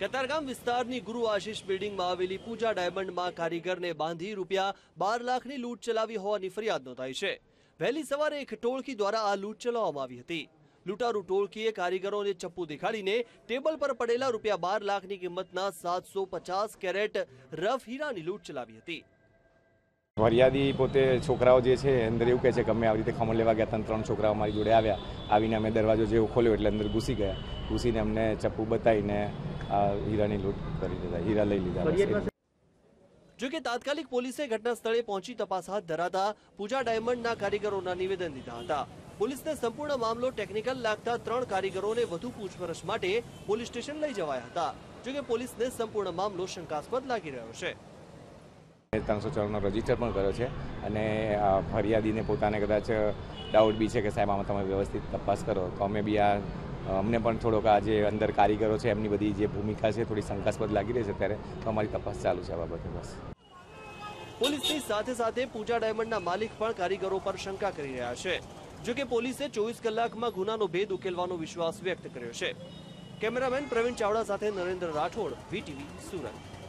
કતારગામ વિસ્તારની ગુરુ આશીષ બિલ્ડિંગમાં આવેલી પૂજા ડાયમંડમાં કારીગરને બાંધી રૂપિયા બાર લાખની લૂંટ ચલાવી હોવાની ફરિયાદ નોંધાઈ છે. વહેલી સવારે એક ટોળકી દ્વારા આ લૂંટ ચલાવવામાં આવી હતી. લૂંટારૂ ટોળકીએ કારીગરોને ચપ્પુ દેખાડીને ટેબલ પર પડેલા રૂપિયા બાર લાખની કિંમતના સાતસો પચાસ કેરેટ રફ હીરાની લૂંટ ચલાવી હતી. ફરિયાદી પોતે છોકરાઓ જે છે, અંદર એવું કહે છે કે અમે આવી રીતે ખમણ લેવા ગયા હતા ત્રણ છોકરાઓ મારી જોડે આવ્યા. આવીને અમે દરવાજો જેવો ખોલ્યો એટલે અંદર ઘૂસી ગયા. ઘૂસીને અમને ચપ્પુ બતાવીને આ હીરાની લૂંટ કરી દીધા હીરા લઈ લીધા જોકે જો કે તાત્કાલિક પોલીસે ઘટના સ્થળે પહોંચી તપાસ હાથ ધરાતા પૂજા ડાયમંડના કારીગરોના નિવેદન દીધા હતા. પોલીસને સંપૂર્ણ મામલો ટેકનિકલ લાગતા ત્રણ કારીગરોને વધુ પૂછપરછ માટે પોલીસ સ્ટેશન લઈ જવાયા હતા. જોકે પોલીસને સંપૂર્ણ મામલો શંકાસ્પદ લાગી રહ્યો છે. ત્રણસો ચોરનો રજિસ્ટર પણ કર્યો છે અને ફરિયાદીને પોતાને કદાચ ડાઉટ બી છે કે સાહેબ આમાં તમે વ્યવસ્થિત તપાસ કરો. તો અમે બી આ અમને પણ થોડોક આ જે અંદર કારીગરો છે, એમની બધી જે ભૂમિકા છે, થોડી શંકાસ્પદ લાગી રહી છે, ત્યારે તો અમારી તપાસ ચાલુ છે આ બાબતે બસ. પોલીસની સાથે સાથે પૂજા ડાયમંડના માલિક પણ કારીગરો પર શંકા કરી રહ્યા છે. જો કે પોલીસે ચોવીસ કલાકમાં ગુનાનો ભેદ ઉકેલવાનો વિશ્વાસ વ્યક્ત કર્યો છે. કેમેરામેન પ્રવીણ ચાવડા સાથે નરેન્દ્ર રાઠોડ, વીટીવી સુરત.